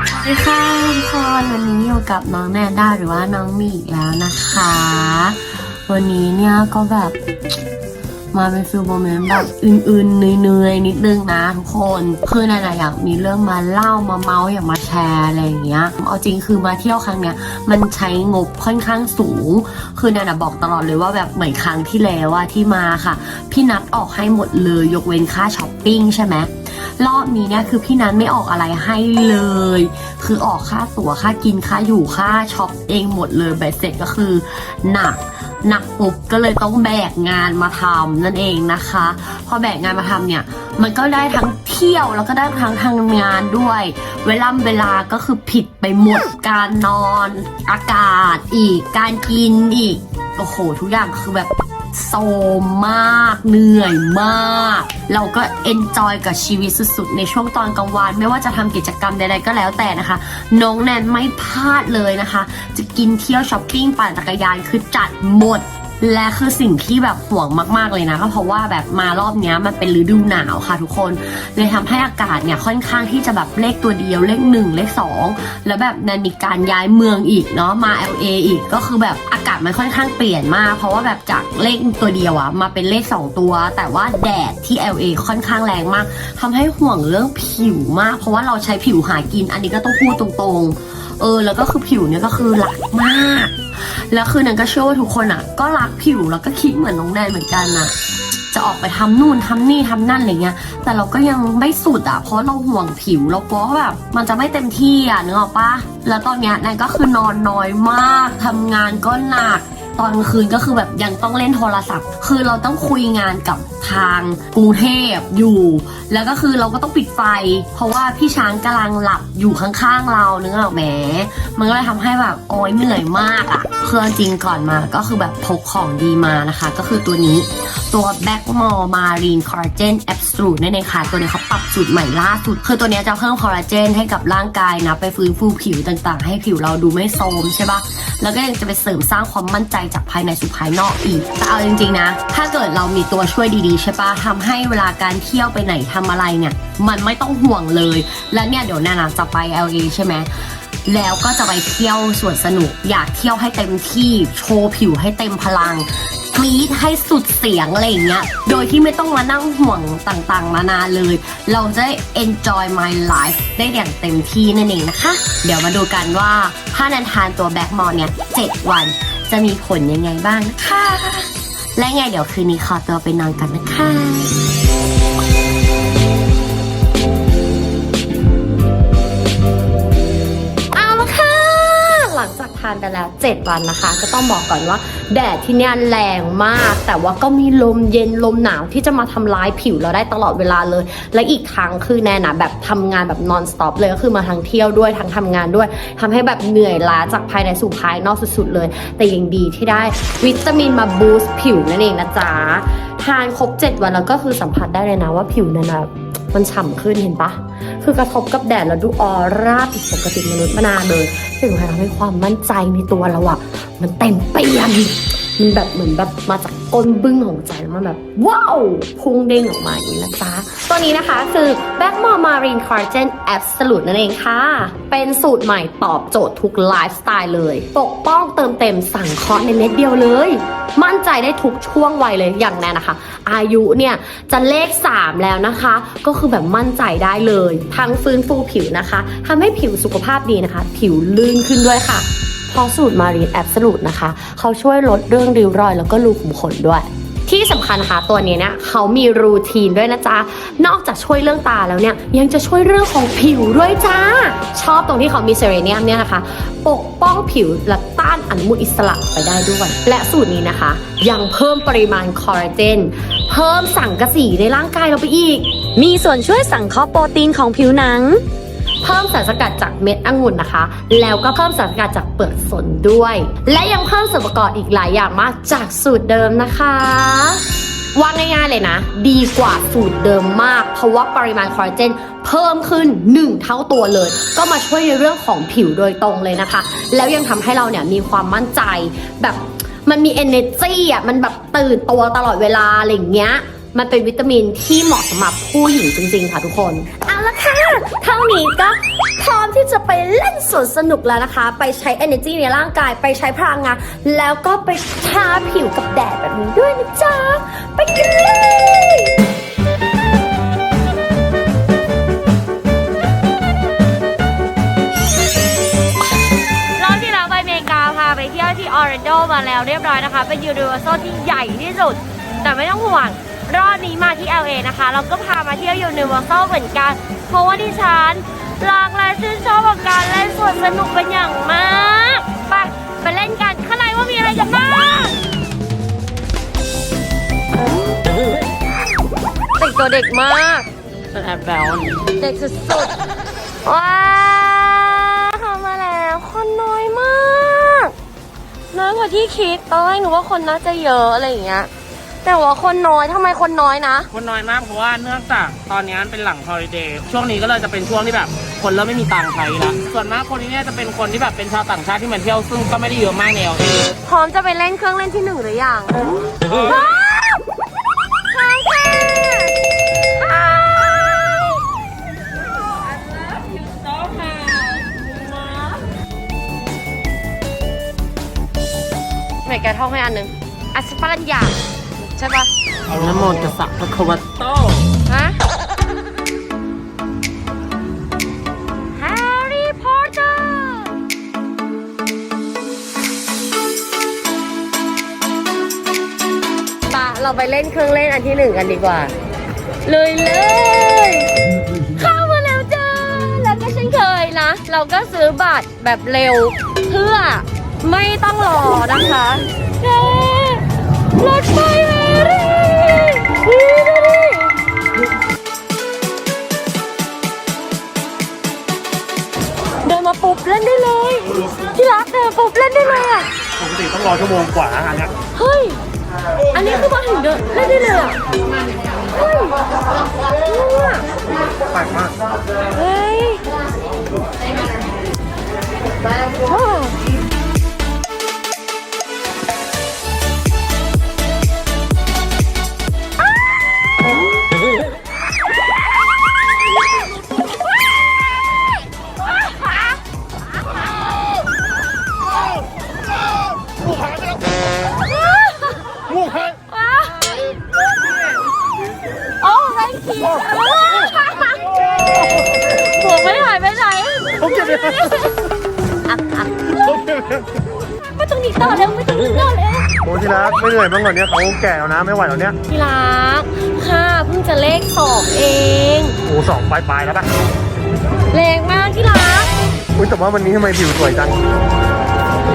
สวัสดีค่ะทุกคนวันนี้อยู่กับน้องแนนด้าหรือว่าน้องมีอีกแล้วนะคะ วันนี้เนี่ยก็แบบมาเป็นฟิลโมเมนต์แบบอื่นๆเหนื่อยๆนิดนึงนะทุกคนคือแนนอะอยากมีเรื่องมาเล่ามาเมาส์อยากมาแชร์อะไรอย่างเงี้ยเอาจริงคือมาเที่ยวครั้งเนี้ยมันใช้งบค่อนข้างสูง คือแนนบอกตลอดเลยว่าแบบเหมือนครั้งที่แล้วอะที่มาค่ะ พี่นัดออกให้หมดเลยยกเว้นค่าช้อปปิ้งใช่ไหม รอบนี้เนี่ยคือพี่นัทไม่ออกอะไรให้เลย คือออกค่าตั๋วค่ากินค่าอยู่ค่าช็อปเองหมดเลยใบเสร็จก็คือหนักหนักปุ๊บก็เลยต้องแบกงานมาทำนั่นเองนะคะ พอแบกงานมาทำเนี่ย มันก็ได้ทั้งเที่ยวแล้วก็ได้ทั้งทำงานด้วย เวลาเวลาก็คือผิดไปหมดการนอน อากาศอีกการกินอีกโอ้โหทุกอย่างคือแบบ โซมมาก เหนื่อยมาก เราก็เอนจอยกับชีวิตสุดๆ ในช่วงตอนกลางวันไม่ว่าจะทำกิจกรรมใดๆก็แล้วแต่นะคะ น้องแนนไม่พลาดเลยนะคะ จะกินเที่ยวช้อปปิ้งปั่นจักรยานคือจัดหมด และคือสิ่งที่แบบห่วงมาก ๆเลยนะก็เพราะว่าแบบมารอบนี้มันเป็นฤดูหนาวค่ะทุกคนเลยทำให้อากาศเนี่ยค่อนข้างที่จะแบบเลขตัวเดียวเลขหนึ่งเลขสองแล้วแบบนันมีการย้ายเมืองอีกเนาะมา LA อีกก็คือแบบอากาศมันค่อนข้างเปลี่ยนมาก เพราะว่าแบบจากเลขตัวเดียวอะมาเป็นเลขสองตัว แต่ว่าแดดที่ LA ค่อนข้างแรงมากทำให้ห่วงเรื่องผิวมาก เพราะว่าเราใช้ผิวหากิน อันนี้ก็ต้องพูดตรงๆ เออ แล้วก็คือผิวเนี่ยก็คือหลักมาก แล้วคือนันก็เชื่อว่าทุกคนอะ ก็รักผิวแล้วก็คิดเหมือนน้องแนนเหมือนกันอะ จะออกไปทำนู่นทำนี่ทำนั่นอะไรเงี้ย แต่เราก็ยังไม่สุดอะ เพราะเราห่วงผิวเรากลัวว่าแบบมันจะไม่เต็มที่อะนึกออกปะแล้วตอนเนี้ยแนนก็คือนอนน้อยมากทำงานก็หนัก ตอนกลางคืนก็คือแบบยังต้องเล่นโทรศัพท์ คือเราต้องคุยงานกับทางกรุงเทพอยู่ แล้วก็คือเราก็ต้องปิดไฟ เพราะว่าพี่ช้างกำลังหลับอยู่ข้างๆเราเนื้อแหมมันก็เลยทำให้แบบโอ้ยเหนื่อยมากอะ่ะเคือจริงก่อนมาก็คือแบบพกของดีมานะคะ ก็คือตัวนี้ตัว Backmore Marine Collagen Absolute นั่นเองค่ะ ตัวนี้เขาปรับสูตรใหม่ล่าสุด คือตัวนี้จะเพิ่มคอลลาเจนให้กับร่างกายนะ ไปฟื้นฟูผิวต่างๆ ให้ผิวเราดูไม่โทรมใช่ปะแล้วก็ยังจะไปเสริมสร้างความมั่นใจจากภายในสู่ภายนอกอีก แต่เอาจริงๆนะ ถ้าเกิดเรามีตัวช่วยดีๆใช่ปะทำให้เวลาการเที่ยวไปไหนทำอะไรเนี่ย มันไม่ต้องห่วงเลย และเนี่ยเดี๋ยวแนานาจะไป LA ใช่ไหมแล้วก็จะไปเที่ยวสวนสนุก อยากเที่ยวให้เต็มที่โชว์ผิวให้เต็มพลังกรี๊ดให้สุดเสียงอะไรอย่างเงี้ย โดยที่ไม่ต้องมานั่งห่วงต่างๆนานาเลย เราจะ enjoy my life ได้อย่างเต็มที่นั่นเองนะคะ เดี๋ยวมาดูกันว่าถ้านันทานตัวแบ็กมอลเนี่ย 7 วัน จะมีผลยังไงบ้างนะคะ และไงเดี๋ยวคืนนี้ขอตัวไปนอนกันนะคะ ทานไปแล้ว 7 วันนะคะ ก็ต้องบอกก่อนว่า แดดที่เนี่ยแรงมาก แต่ว่าก็มีลมเย็นลมหนาวที่จะมาทำร้ายผิวเราได้ตลอดเวลาเลย และอีกครั้งคือแน่นะแบบทำงานแบบ non stop เลยก็คือมาทั้งเที่ยวด้วยทั้งทำงานด้วยทำให้แบบเหนื่อยล้าจากภายในสู่ภายนอกสุดๆเลย แต่ยังดีที่ได้วิตามินมาบูสต์ผิวนั่นเองนะจ๊ะทานครบ 7 วันแล้วก็คือสัมผัสได้เลยนะว่าผิวเนี่ยนะมันฉ่ำขึ้นเห็นปะ คือกระทบกับแดดแล้วดูออร่าผิดปกติมนุษย์มานานเลย ถึงทำให้ความมั่นใจในตัวเราอะมันเต็มเปี่ยม มันแบบเหมือนแบบมาจากก้นบึ้งของใจแล้วมันแบบ ว้าวพุ่งเด้งออกมาอย่างนี้นะจ๊ะ ตัวนี้นะคะคือ Backmore Marine Collagen Absolute นั่นเองค่ะ เป็นสูตรใหม่ตอบโจทย์ทุกไลฟ์สไตล์เลย ปกป้องเติมเต็มสั่งเคาะในเม็ดเดียวเลย มั่นใจได้ทุกช่วงวัยเลยอย่างแน่นะคะ อายุเนี่ยจะเลข 3 แล้วนะคะ ก็คือแบบมั่นใจได้เลย ทั้งฟื้นฟูผิวนะคะทำให้ผิวสุขภาพดีนะคะ ผิวลื่นขึ้นด้วยค่ะ เพราะสูตรมารีนแอบสูตนะคะ เขาช่วยลดเรื่องริ้วรอย แล้วก็รูขุมขนด้วยที่สำคัญนะคะตัวนี้เนี่ยเขามีรูทีนด้วยนะจ๊ะ นอกจากช่วยเรื่องตาแล้วเนี่ยยังจะช่วยเรื่องของผิวด้วยจ้า ชอบตรงที่เขามีเซเรเนียมเนี่ยนะคะ ปกป้องผิวและต้านอนุมูลอิสระไปได้ด้วย และสูตรนี้นะคะ ยังเพิ่มปริมาณคอลลาเจนเพิ่มสังกะสีในร่างกายเราไปอีก มีส่วนช่วยสังเคราะห์โปรตีนของผิวหนัง เพิ่มสารสกัดจากเม็ดองุ่นนะคะ แล้วก็เพิ่มสารสกัดจากเปลือกสนด้วย และยังเพิ่มส่วนประกอบอีกหลายอย่างมากจากสูตรเดิมนะคะว่าง่ายๆเลยนะ ดีกว่าสูตรเดิมมาก เพราะว่าปริมาณคอลลาเจนเพิ่มขึ้น 1 เท่าตัวเลย ก็มาช่วยในเรื่องของผิวโดยตรงเลยนะคะ แล้วยังทำให้เราเนี่ยมีความมั่นใจแบบมันมี energy อะมันแบบตื่นตัวตลอดเวลาอะไรอย่างเงี้ย มันเป็นวิตามินที่เหมาะสำหรับผู้หญิงจริงๆ ค่ะทุกคน เอาละค่ะ เท่านี้ก็พร้อมที่จะไปเล่นสวนสนุกแล้วนะคะ ไปใช้ energy ในร่างกาย ไปใช้พลังงาน แล้วก็ไปทาผิวกับแดดแบบนี้ด้วยนะจ๊ะ ไปกันเลยรอบที่แล้วไปอเมริกาพาไปเที่ยวที่ออร์แลนโดมาแล้วเรียบร้อยนะคะ เป็นยูนิเวอร์แซลที่ใหญ่ที่สุด แต่ไม่ต้องห่วง รอบนี้มาที่ LA นะคะ เราก็พามาเที่ยวยูนิเวอร์แซลเหมือนกัน เพราะว่าดิฉันรักและชื่นชอบกับการเล่นสวนสนุกเป็นอย่างมากไปไปเล่นกันข้างในว่ามีอะไรกันบ้างแต่งตัวเด็กมากเป็นแอบแบลเด็กสุดๆ ว้าวเข้ามาแล้วคนน้อยมาก น้อยกว่าที่คิดตอนแรกหนูว่าคนน่าจะเยอะอะไรอย่างเงี้ย แต่ว่าคนน้อยทำไมคนน้อยนะ คนน้อยมากเพราะว่าเนื่องจากตอนนี้มันเป็นหลังฮอลิเดย์ช่วงนี้ก็เลยจะเป็นช่วงที่แบบ คนเริ่มไม่มีตังค์ใช้ละส่วนมากคนที่เนี่ยจะเป็นคนที่แบบเป็นชาวต่างชาติที่มาเที่ยวซึ่งก็ไม่ได้เยอะมากใน LA พร้อมจะไปเล่นเครื่องเล่นที่หนึ่งหรือยังว้าวใช่ค่ะอ้าวไหนแกท่องให้อันหนึ่งอัสปารัญญา ใช่ปะนะโมตัสสะพระคะวะโตฮะแฮร์รี่พอตเตอร์ปะเราไปเล่นเครื่องเล่นอันที่หนึ่งกันดีกว่า เลยเลย เข้ามาแล้วจ้า แล้วก็เช่นเคยนะ เราก็ซื้อบัตรแบบเร็วเพื่อไม่ต้องรอนะคะเย้รถไฟแฮร์รี่นี่ดูดิ เดินมาปุ๊บเล่นได้เลยที่รักเดินปุ๊บเล่นได้เลยอะปกติต้องรอชั่วโมงกว่าอันเนี้ยเฮ้ย อันนี้คือมาถึงเดินเล่นได้เลยอะเฮ้ยเนี่ยแปลกมากเฮ้ย นื่อยบ้างเหรอเนี่ยเขาแก่แล้วนะไม่ไหวแล้วเนี่ยที่รักค่ะเพิ่งจะเลขสองเอง โอ้สองปลายๆแล้วป่ะแรงมากที่รัก อุ้ยแต่ว่าวันนี้ทำไมผิวสวยจัง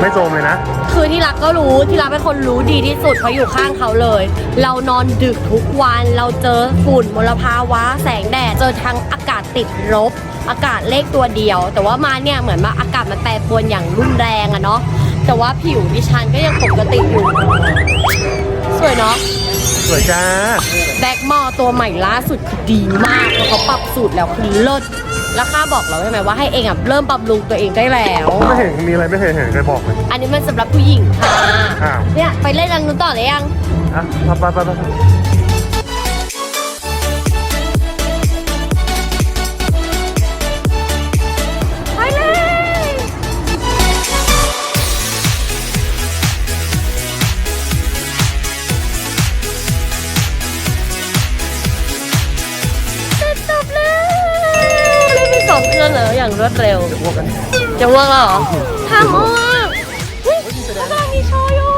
ไม่โทรมเลยนะคือที่รักก็รู้ที่รักเป็นคนรู้ดีที่สุดเพราะอยู่ข้างเขาเลย เรานอนดึกทุกวันเราเจอฝุ่นมลภาวะแสงแดดเจอทั้งอากาศติดลบอากาศเลขตัวเดียว แต่ว่ามาเนี่ยเหมือนว่าอากาศมันแปรปรวนอย่างรุนแรงอะเนาะ แต่ว่าผิวดิฉันก็ยังปกติอยู่ สวยเนาะ สวยจ้า แบ็กมอตัวใหม่ล่าสุดคือดีมากเพราะเขาปรับสูตรแล้วคือเลิศแล้วข้าบอกเราใช่ไหมว่าให้เองอะเริ่มบำรุงตัวเองได้แล้ว ไม่เห็นมีอะไรไม่เคยเห็นใครบอกเลยอันนี้มันสำหรับผู้หญิงค่ะ อ้าวเนี่ยไปเล่นรังนู้นต่อเลยยัง อะไปไปไปไปไป องแล้วอย่างรวดเร็วพวกกันจะว่างแล้วเหรอทำมากเฮ้ยเขากำลังมีโชว์อยู่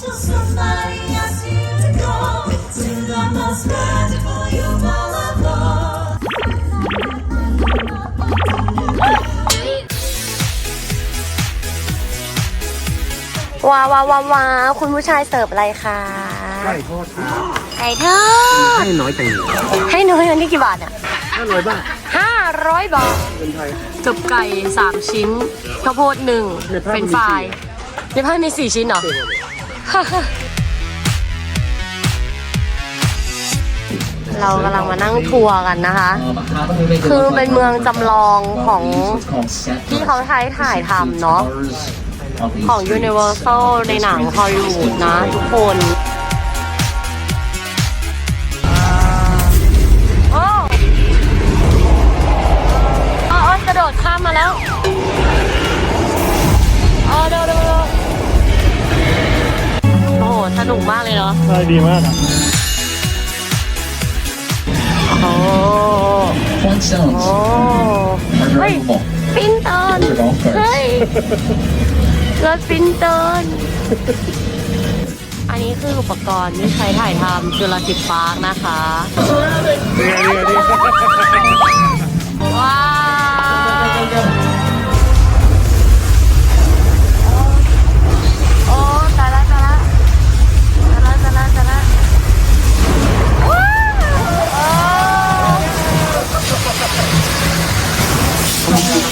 Till somebody asks you to go to the most magical you've ever ว้าวว้าวว้าวว้าวคุณผู้ชายเสิร์ฟอะไรคะ ไก่ทอดครับ ไก่ทอดให้น้อยจังให้น้อยอันนี้กี่บาทอะห้าร้อยบาทห้าร้อยบาทเงินไทยจบไก่สามชิ้นข้าวโพดหนึ่งในภาพเป็นมีไฟสี่ในภาพมีสี่ชิ้นเหรอเรากำลังมานั่งทัวร์กันนะคะ คือเป็นเมืองจำลองของที่เขาใช้ถ่ายทำเนาะ ของ Universal ในหนังฮอลลีวูดนะทุกคน นุกมากเลยเนาะใช่ดีมากอะโอ้ Point sounds โอ้เฮ้ย are ปินเตอนเฮ้ยรถปินเตอนอันนี้คืออุปกรณ์ที่ใช้ถ่ายทำจุลศิษย์พาร์คนะคะดีดีดีว้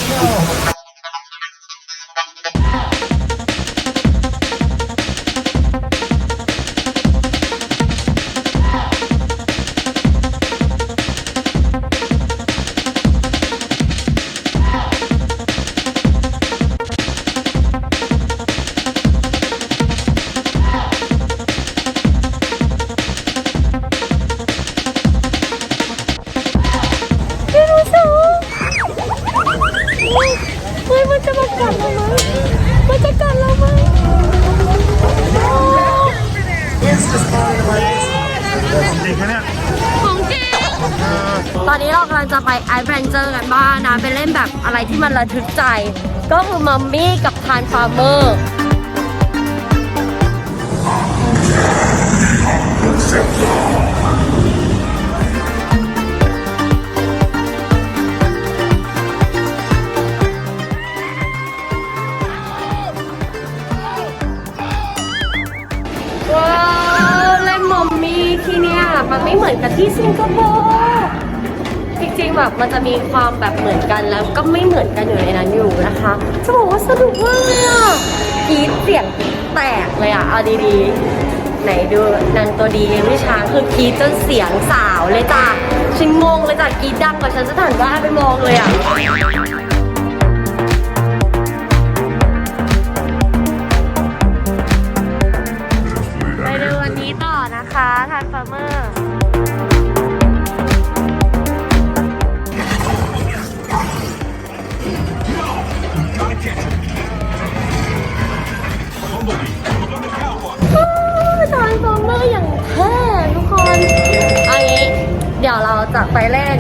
พี่ ก็คือมัมมี่กับทานฟาร์เมอร์ว้าวเล่นมัมมี่ที่เนี่ยมันไม่เหมือนกับที่สิงคโปร์ ริงๆแบบมันจะมีความแบบเหมือนกันแล้วก็ไม่เหมือนกันอยู่ในนั้นอยู่นะคะจะบอกว่าสนุกมากเลยอะกีดเสียงแตกเลยอะเอาดีๆ ไหนดูนางตัวดีเลี้ยงไม่ช้างคือกีดจนเสียงสาวเลยจ้ะฉันงงเลยจ้ะกีดดังกว่าฉันสถานว่าไปมองเลยอะไปดูวันนี้ต่อนะคะทานฟาร์เมอร์ ฟอร์เมอร์อย่างเท่ทุกคนเอางี้เดี๋ยวเราจะไปเล่น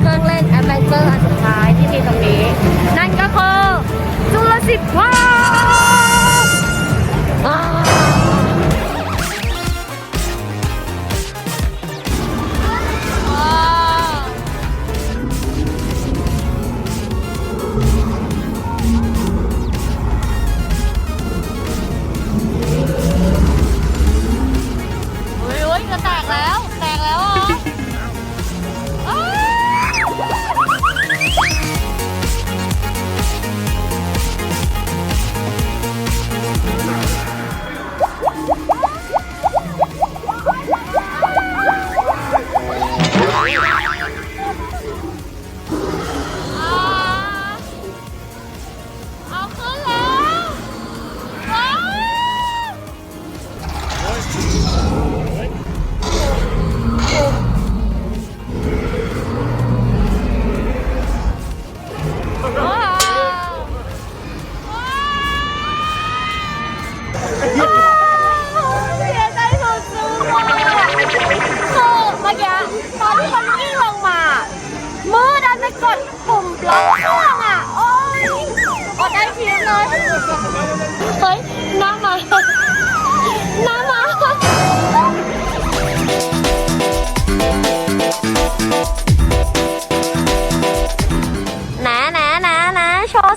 เครื่องเล่นแอดเวนเจอร์อันสุดท้ายที่มีตรงนี้ นั่นก็คือจุลศิษย์พา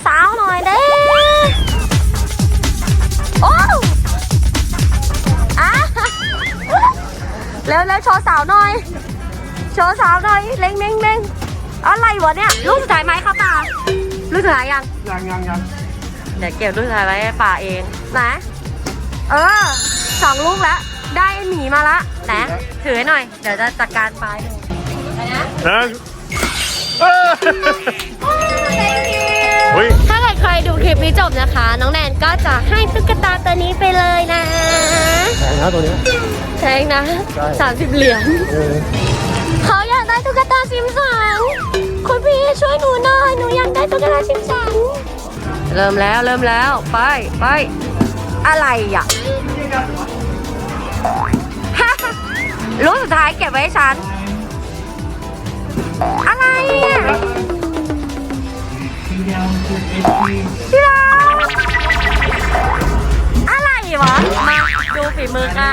สาวหน่อยเด้โอ้อะเร็วเร็วโชว์สาวหน่อย โชว์สาวหน่อยเล็งเล็งเล็งอะไรวะเนี่ยลูกสุดท้ายไหมครับป่าลูกสุดท้ายยังยังยังยังเดี๋ยวเก็บลูกสุดท้ายไว้ให้ป่าเองนะเออสองลูกแล้วได้หมีมาละนะถือให้หน่อย เดี๋ยวจะจัดการปลายหนึ่งนะนะ ใครดูคลิปลิปนี้จบนะคะ น้องแนนก็จะให้ตุ๊กตาตัวนี้ไปเลยนะแพงนะตัวเนี้ย แพงนะใช่ สามสิบเหรียญเออเขาอยากได้ตุ๊กตาซิมสันคุณพี่ช่วยหนูหน่อยหนูอยากได้ตุ๊กตาซิมสันเริ่มแล้วเริ่มแล้ว ไปไปอะไรอะ รู้สุดท้ายเก็บไว้ให้ฉัน อะไรอะ ที่รักอะไรวะ มาดูฝีมือค่ะ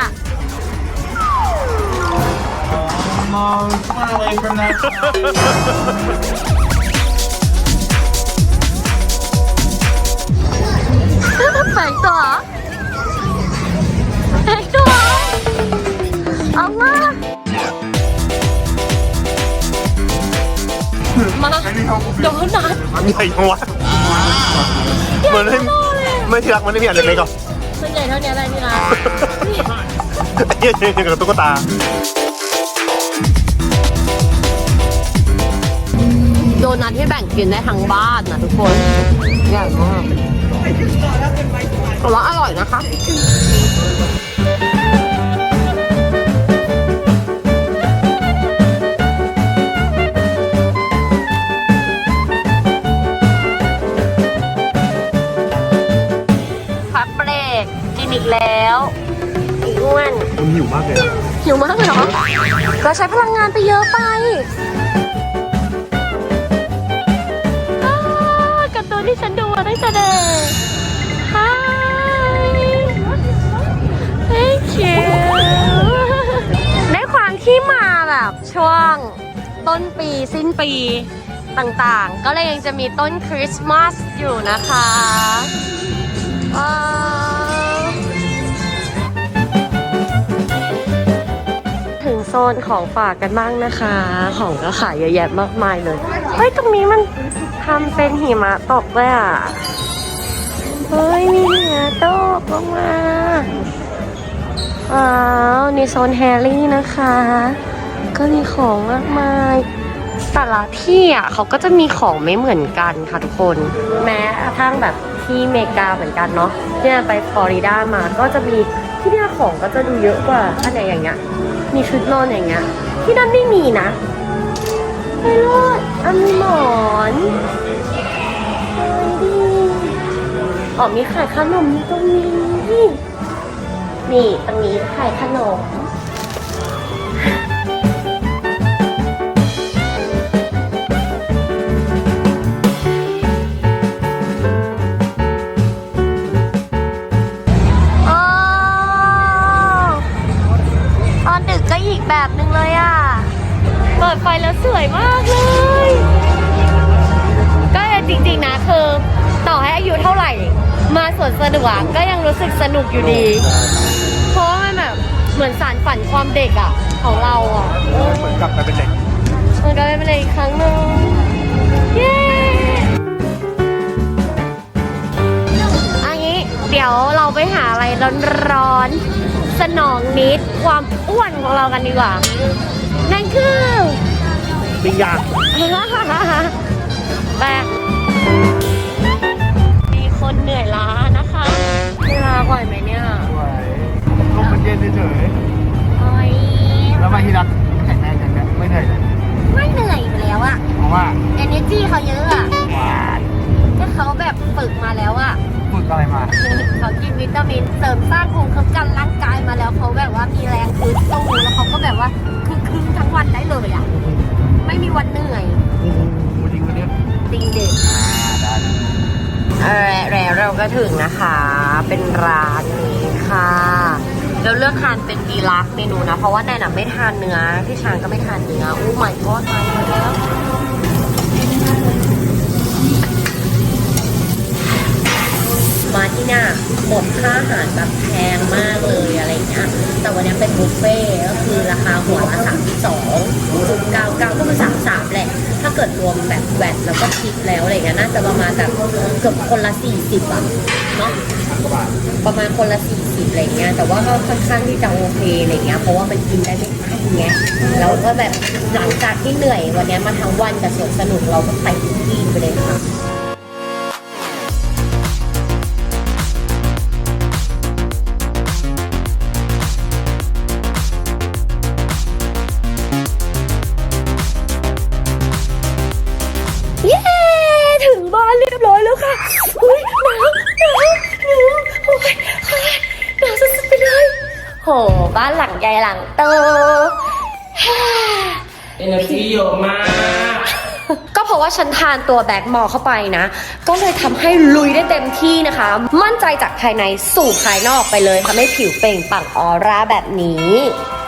แฝงตัว โดนัทมันใหญ่จังวะมันไม่ไม่ที่รักมันไม่มีอันเล็กๆหรอกมันใหญ่เท่านี้อะไรนี่นะไอ้เหี้ยเจอกับตุ๊กตาโดนัทที่แบ่งกินได้ทั้งบ้านนะทุกคนใหญ่มากแต่ว่าอร่อยนะคะ นอีกแล้วอีอ้วนมันหิวมากเลยอะหิวมากเลยเหรอเราใช้พลังงานไปเยอะไปอ้าวการ์ตูนที่ฉันดูมาตั้งแต่เด็ก Hi Thank you ในความที่มาแบบช่วงต้นปีสิ้นปีต่างๆ ก็เลยยังจะมีต้นคริสต์มาสอยู่นะคะ โซนของฝากกันบ้างนะคะ ของก็ขายเยอะแยะมากมายเลย เฮ้ย ตรงนี้มันทำเป็นหิมะตกเลยอะ เฮ้ยมีหิมะตกลงมาว้าวในโซนแฮร์รี่นะคะ ก็มีของมากมายแต่ละที่อะเขาก็จะมีของไม่เหมือนกันค่ะทุกคน แม้กระทั่งแบบที่อเมริกาเหมือนกันเนาะเนี่ยไปฟลอริดามาก็จะมี ที่เนี่ยของก็จะดูเยอะกว่าอันไหนอย่างเงี้ย มีชุดนอนอย่างเงี้ย ที่นั่นไม่มีนะไปรอดอันมีหมอนดีอ๋อมีขายขนมตรงนี้นี่ตรงนี้ขายขนม สวยมากเลย ก็จริงๆนะคือต่อให้อายุเท่าไหร่ มาสวนสนุกอะก็ยังรู้สึกสนุกอยู่ดี เพราะว่ามันแบบเหมือนสารฝันความเด็กอะของเราอะเหมือนกลับไปเป็นเด็กมันก็เป็นอีกครั้งหนึ่งเย้อันนี้เดี๋ยวเราไปหาอะไรร้อนๆสนองนิดความอ้วนของเรากันดีกว่า นั่นคือ ปิ้งย่างแปะมีคนเหนื่อยล้านะคะเวลาไหวไหมเนี่ยสวยลมมันเย็นเฉยโอ้ยๆแล้วมาที่รักแข็งแรงอย่างเงี้ยไม่เหนื่อยเลยไม่เหนื่อยอยู่แล้วอะเพราะว่า energy เขาเยอะอะก็เขาแบบฝึกมาแล้วอะฝึกอะไรมาเขากินวิตามินเสริมสร้างภูมิคุ้มกันร่างกายมาแล้วเขาแบบว่ามีแรงฟื้นสู้แล้วเขาก็แบบว่าคือคืนทั้งวันได้เลยอะ ไม่มีวันเหนื่อยโอ้โหจริงวันนี้จริงเด็กได้แล้วเราก็ถึงนะคะ เป็นร้านนี้ค่ะ เราเลือกทานเป็นดีลักซ์เมนูนะ เพราะว่าแนนนะไม่ทานเนื้อพี่ชางก็ไม่ทานเนื้ออู้ไม่ก็ทานมาแล้ว มาที่นี่หมดค่าอาหารแบบแพงมากเลยอะไรเงี้ยแต่วันนี้เป็นบุฟเฟ่ต์ก็คือราคาหัวละสามสิบสองจุดเก้าเก้าก็คือสามสามแหละ ถ้าเกิดรวมแบบแวดแล้วก็ทิปแล้วอะไรเงี้ยน่าจะประมาณแบบเกือบคนละสี่สิบอะเนาะประมาณคนละสี่สิบอะไรเงี้ยแต่ว่าก็ค่อนข้างที่จะโอเคอะไรเงี้ยเพราะว่ามันกินได้ไม่อั้นไงแล้วก็แบบหลังจากที่เหนื่อยวันนี้มาทั้งวันกับสวนสนุกเราก็ไปที่ไปเลยค่ะ ว่าฉันทานตัวแบ็กมอลเข้าไปนะ ก็เลยทำให้ลุยได้เต็มที่นะคะ มั่นใจจากภายในสู่ภายนอกไปเลยทำให้ผิวเปล่งปังออร่าแบบนี้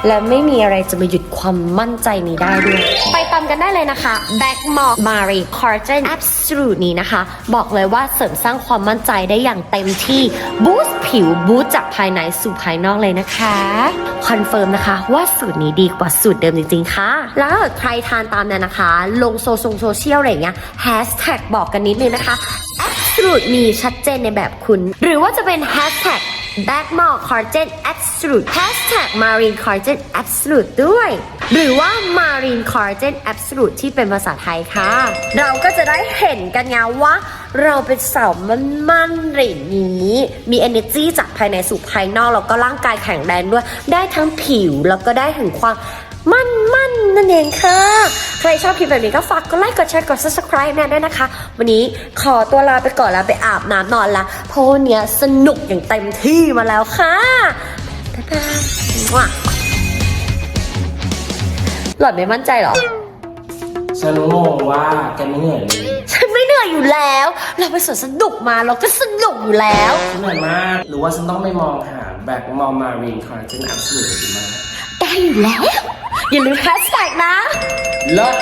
และไม่มีอะไรจะมาหยุดความมั่นใจนี้ได้ด้วย ไปตามกันได้เลยนะคะ b a c k m o r Mari Collagen Absolute นี้นะคะ บอกเลยว่าเสริมสร้างความมั่นใจได้อย่างเต็มที่บูสต์ผิวบูสต์จากภายในสู่ภายนอกเลยนะคะคอนเฟิร์มนะคะว่าสูตรนี้ดีกว่าสูตรเดิมจริงๆค่ะ แล้วถ้าเกิดใครทานตามเนี่ยนะคะ ลงโซซงโซเชียลอะไรเงี้ยแฮชแท็กบอกกันนิดนึงนะคะ Absolute มีชัดเจนในแบบคุณ หรือว่าจะเป็น Hashtag b a c k m o r Collagen Absolute Hashtag Marine Collagen Absolute ด้วย หรือว่า Marine Collagen Absolute ที่เป็นภาษาไทยค่ะ เราก็จะได้เห็นกันไงว่า เราเป็นสาวมันมันหรนี้ มี energy จากภายในสู่ภายนอก แล้วก็ร่างกายแข็งแรงด้วย ได้ทั้งผิวแล้วก็ได้ถึงความมั่น นนั่นเองค่ะ ใครชอบคลิปแบบนี้ก็ฝากกดไลค์กดแชร์กด subscribe แน่ด้วยนะคะ วันนี้ขอตัวลาไปก่อนแล้วไปอาบน้ำนอนละเพราะวันเนี้ยสนุกอย่างเต็มที่มาแล้วค่ะบ๊ายบายมั่วหล่อนไม่มั่นใจเหรอ ฉันงงว่าแกไม่เหนื่อยเลยฉันไม่เหนื่อยอยู่แล้ว เราไปสวนสนุกมาเราก็สนุกอยู่แล้วฉันเหนื่อยมาก หรือว่าฉันต้องไปมองหาแบ็กมอลมารีนคอลลาเจนอัพสูตรดีมากได้ อยู่แล้ว อย่าลืมแฮชแท็กนะ เลิศ